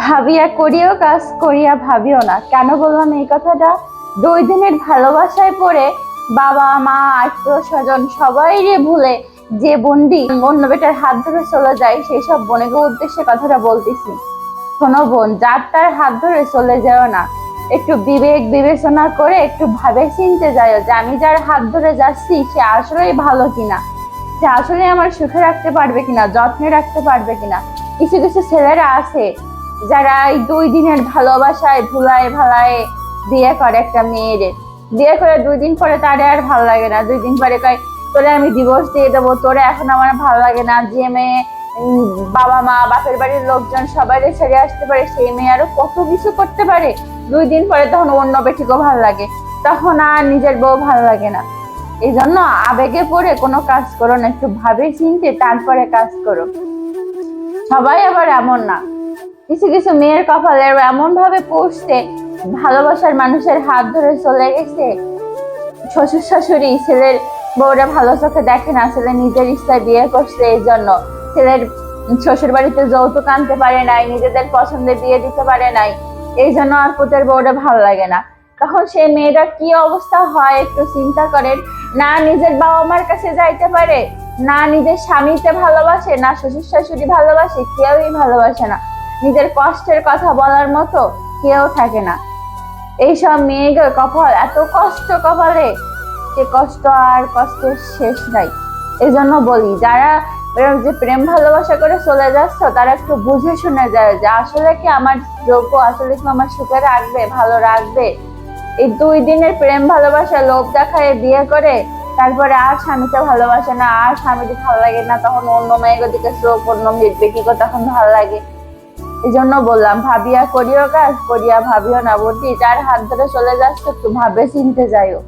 ভাবিয়া করিও, কাজ করিয়া ভাবিও না। কেন বললাম এই কথাটা? দুই দিনের ভালোবাসায় পড়ে বাবা, মা, আত্মীয় স্বজন সবাই ভুলে যে বন্ডি অন্য বেটার হাত ধরে চলে যায় সেই সব বোনের উদ্দেশ্যে কথাটা বলতেছি। শোনো বোন, যার তার হাত ধরে চলে যাও না। একটু বিবেক বিবেচনা করে, একটু ভাবে চিনতে যাও যে আমি যার হাত ধরে যাচ্ছি, সে আসলেই ভালো কিনা। সে আসলে আমার সুখে রাখতে পারবে কিনা, যত্নে রাখতে পারবে কিনা। কিছু কিছু ছেলেরা আছে যারা এই দুই দিনের ভালোবাসায় ভুলায় ভালায় বিয়ে করে একটা মেয়েরে। বিয়ে করে দুই দিন পরে তারে আর ভালো লাগে না। দুই দিন পরে কয়, তোরে আমি ডিভোর্স দিয়ে দেবো। তোরে এখন আমার ভালো লাগে না। যে মেয়ে বাবা মা, বাপের বাড়ির লোকজন সবাই ছেড়ে আসতে পারে, সেই মেয়ে আরও কত কিছু করতে পারে। দুই দিন পরে তখন অন্য বেটিকেও ভালো লাগে। তখন আর নিজের বউ ভালো লাগে না। এই জন্য আবেগে পড়ে কোনো কাজ করো না। একটু ভাবে চিনতে তারপরে কাজ করো। সবাই আবার এমন না। কিছু কিছু মেয়ের কপালে এমন ভাবে পড়ছে ভালোবাসার মানুষের হাত ধরে চলে গেছে। শ্বশুর শাশুড়ি ছেলের বউরা ভালো চোখে দেখে না, ছেলে নিজের ইচ্ছায় বিয়ে করছে এই জন্য ছেলের শ্বশুর বাড়িতে যৌতুক আনতে পারে নাই, নিজেদের পছন্দে বিয়ে দিতে পারে নাই এই জন্য আর পুতের বউরা ভালো লাগে না। তখন সেই মেয়েরা কি অবস্থা হয় একটু চিন্তা করেন। না নিজের বাবা মার কাছে যাইতে পারে, না নিজের স্বামীতে ভালোবাসে, না শ্বশুর শাশুড়ি ভালোবাসে, কেউই ভালোবাসে না। নিজের কষ্টের কথা বলার মতো কেউ থাকে না। এইসব মেয়েদের কপাল এত কষ্ট কপালে সে কষ্ট আর কষ্টের শেষ নাই। এই জন্য বলি, যারা যে প্রেম ভালোবাসা করে চলে যাচ্ছ, তারা একটু বুঝে শুনে যায় যে আসলে কি আমার যোগ্য, আসলে কি আমার সুখে রাখবে, ভালো রাখবে। এই দুই দিনের প্রেম ভালোবাসা লোভ দেখায় বিয়ে করে, তারপরে আর স্বামীকে ভালোবাসে না, আর স্বামীটি ভালো লাগে না, তখন অন্য মেয়ের দিকে চোখ, অন্য মেয়ের বেটিকে তখন ভালো লাগে। এই জন্য বললাম, ভাবিয়া করিও কাজ, করিয়া ভাবিও না বটি যার হাত ধরে চলে যাচ্ছে একটু ভাবে চিনতে যাইও।